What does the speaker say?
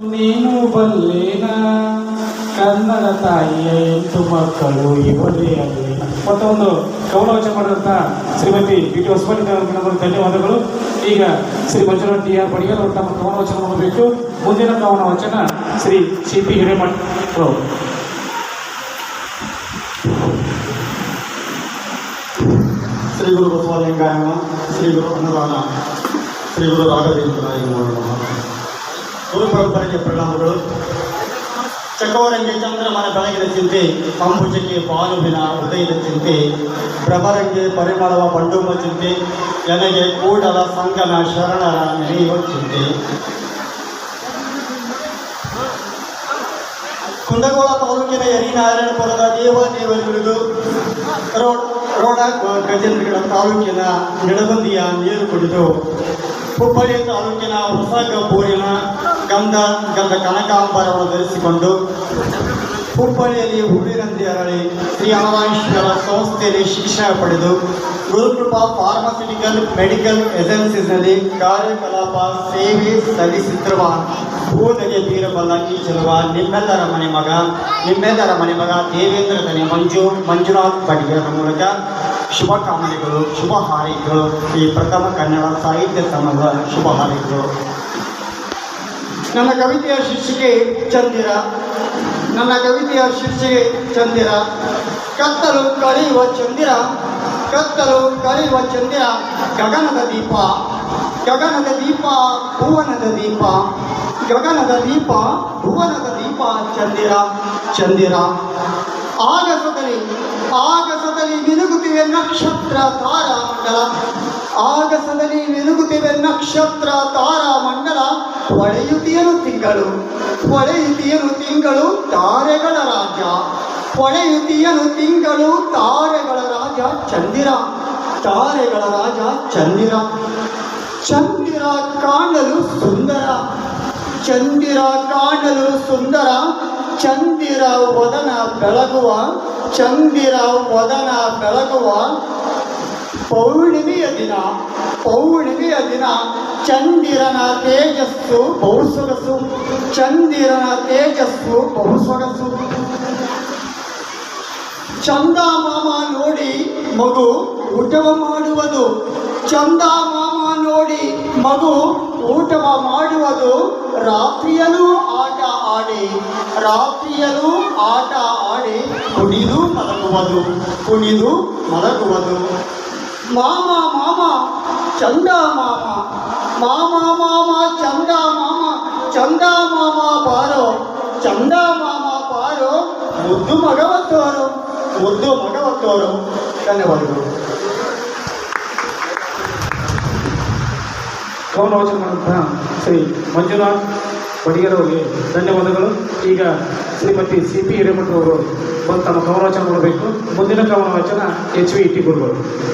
ನೀನು ಬಲ್ಲೇನ ಕನ್ನಡ ತಾಯಿಯ ಎಂಟು ಮಕ್ಕಳು ಇವರೇ ಅಲ್ಲಿ. ಮತ್ತೊಂದು ಗೌರವಚ ಮಾಡಿದಂಥ ಶ್ರೀಮತಿ ಬಿ ಟಿ ಹೊಸಮನಿ ಧನ್ಯವಾದಗಳು. ಈಗ ಶ್ರೀ ಮಂಜುನಾಥ್ ಟಿ ಆರ್ ಪಡಿಯಲ್ ಅವರು ತಮ್ಮ ಕವನವಚನ ಮಾಡಬೇಕು ಮುಂದಿನ ಕವನ ವಚನ ಶ್ರೀ ಸಿ ಪಿ ಹಿರೇಮಠ ಶ್ರೀ ಗುರು ಶ್ರೀ ಗುರು ಅನ್ನದಾನ ಶ್ರೀ ಗುರು ರಾಘವೇಂದ್ರಾಯ ನಮಃ. ಗುರು ಪರಂಪರೆಗೆ ಪ್ರಣಾಮಗಳು ಚಕವರಂಗೆ ಚಂದ್ರಮನ ಬೆಳಗಿನ ಚಿಂತೆ ಅಂಬುಜಕ್ಕೆ ಪಾಲುವಿನ ಹೃದಯದ ಚಿಂತೆ, ಪ್ರಭರಂಗೆ ಪರಿಮಳವ ಬಂಡುಮ ಚಿಂತೆ ನನಗೆ ಕೂಡಲ ಸಂಗನ ಶರಣರ ನೆನೆಯುವ ಚಿಂತೆ ಕುಂದಗೋಳ ತಾಲೂಕಿನ ಯರಿನಾರಾಯಣಪುರದ ದೇವ ದೇವರುಗಳಿಗೂ ರೋಡ್ ರೋಡ ಗಜೇಂದ್ರಗಡ ತಾಲೂಕಿನ ನಿಡಬಂದಿಯ ನೀರು ಕುಡಿದು, ಹುಬ್ಬಳ್ಳಿ ತಾಲೂಕಿನ ಹೊಸಗಪೂರಿನ ಗಬ್ಬೂರಿನ ಗಂಧ ಗಂಧ ಕನಕಾಂಬರವನ್ನು ಧರಿಸಿಕೊಂಡು ಹುಬ್ಬಳ್ಳಿಯಲ್ಲಿ ಹೂವಿನಂತೆ ಅರಳಿ ಶ್ರೀ ಅನವಾಂಶಗಳ ಸಂಸ್ಥೆಯಲ್ಲಿ ಶಿಕ್ಷಣ ಪಡೆದು ಗುರುಕೃಪಾ ಫಾರ್ಮಾಸ್ಯೂಟಿಕಲ್ ಮೆಡಿಕಲ್ ಏಜೆನ್ಸೀಸ್ನಲ್ಲಿ ಕಾರ್ಯಕಲಾಪ ಸೇವೆ ಸಲ್ಲಿಸುತ್ತಿರುವ ಭೂನಗೆ ಬೀರಬಲ್ಲ ಈ ಚೆಲುವ ನಿಮ್ಮೆಲ್ಲರ ಮನೆ ಮಗ, ನಿಮ್ಮೆಲ್ಲರ ಮನೆ ಮಗ ದೇವೇಂದ್ರ ತನಿ ಮಂಜು, ಮಂಜುನಾಥ್ ಬಡಿಗರ ಮೂಲಕ ಶುಭ ಕಾಮನೆಗಳು, ಶುಭ ಹಾರೈಕೆಗಳು. ಈ ಪ್ರಥಮ ಕನ್ನಡ ಸಾಹಿತ್ಯ ಸಮಾಜದ ಶುಭ ಹಾರೈಕೆಗಳು. ನನ್ನ ಕವಿತೆಯ ಶೀರ್ಷಿಕೆ ಚಂದಿರ. ನನ್ನ ಕವಿತೆಯ ಶೀರ್ಷಿಕೆ ಚಂದಿರ. ಕತ್ತಲು ಕಳೆಯುವ ಚಂದಿರ. ಕತ್ತಲು ಕಳೆಯುವ ಚಂದಿರ. ಗಗನದ ದೀಪ. ಗಗನದ ದೀಪ, ಭುವನದ ದೀಪ. ಗಗನದ ದೀಪ, ಭುವನದ ದೀಪ ಚಂದಿರ. ಚಂದಿರ. ಆಗಸದಲ್ಲಿ ಆಗಸದಲ್ಲಿ ಮಿನುಗುತ್ತಿವೆ ನಕ್ಷತ್ರ ತಾರಾ ಮಂಡಲ ಆಗಸದಲ್ಲಿ ಮಿನುಗುತ್ತಿವೆ ನಕ್ಷತ್ರ ತಾರಾ ಮಂಡಲ. ಹೊಳೆಯುತ್ತಿಯನು ತಿಂಗಳು. ಹೊಳೆಯುತ್ತಿಯನು ತಿಂಗಳು ತಾರೆಗಳ ರಾಜ್ಯ. ಹೊಳೆಯುತ್ತಿಯನು ತಿಂಗಳು ತಾರೆಗಳ ರಾಜ ಚಂದಿರ. ತಾರೆಗಳ ರಾಜ ಚಂದಿರ. ಚಂದಿರ ಕಾಣಲು ಸುಂದರ. ಚಂದಿರ ಕಾಣಲು ಸುಂದರ. ಚಂದಿರ ವದನ ಬೆಳಗುವ. ಚಂದಿರ ವದನ ಬೆಳಗುವ. ಪೌರ್ಣಿಮೆಯ ದಿನ ಪೌರ್ಣಿಮೆಯ ದಿನ ಚಂದಿರನ ತೇಜಸ್ಸು ಬಹುಸೊಗಸು ಚಂದಿರನ ತೇಜಸ್ಸು ಬಹುಸೊಗಸು ಚಂದ ಮಾಮ ನೋಡಿ ಮಗು ಊಟವ ಮಾಡುವುದು ಚಂದ ಮಾಮ ನೋಡಿ ಮಗು ಊಟವ ಮಾಡುವುದು ರಾತ್ರಿಯಲ್ಲೂ ಆಟ ಆಡಿ ರಾತ್ರಿಯಲ್ಲೂ ಆಟ ಆಡಿ ಕುಣಿದು ಮಲಗುವುದು ಕುಣಿದು ಮಲಗುವುದು ಮಾಮ ಮಾಮ, ಚಂದ ಮಾಮ. ಮಾಮ ಮಾಮ, ಚಂದ ಮಾಮ. ಚಂದ ಮಾಮ ಬಾರೋ. ಚಂದ ಮಾಮ ಬಾರೋ. ಮುದ್ದು ಮಗವತ್ತೋರು ಮುದ್ದು ಮಗವತ್ತೋರು ಧನ್ಯವಾದಗಳು. ಕವನವಚನ ಮಾಡಿದಂತಹ ಶ್ರೀ ಮಂಜುನಾಥ್ ಬಡಿಗರ್ ಅವರಿಗೆ ಧನ್ಯವಾದಗಳು. ಈಗ ಶ್ರೀಮತಿ ಸಿ ಪಿ ಹಿರೇಮಠರವರು ಬಂದು ತಮ್ಮ ಕವನವಚನ ಮಾಡಬೇಕು. ಮುಂದಿನ ಗೌರವಚನ ಎಚ್ ವಿ ಟಿ ಗುರುಗಳು.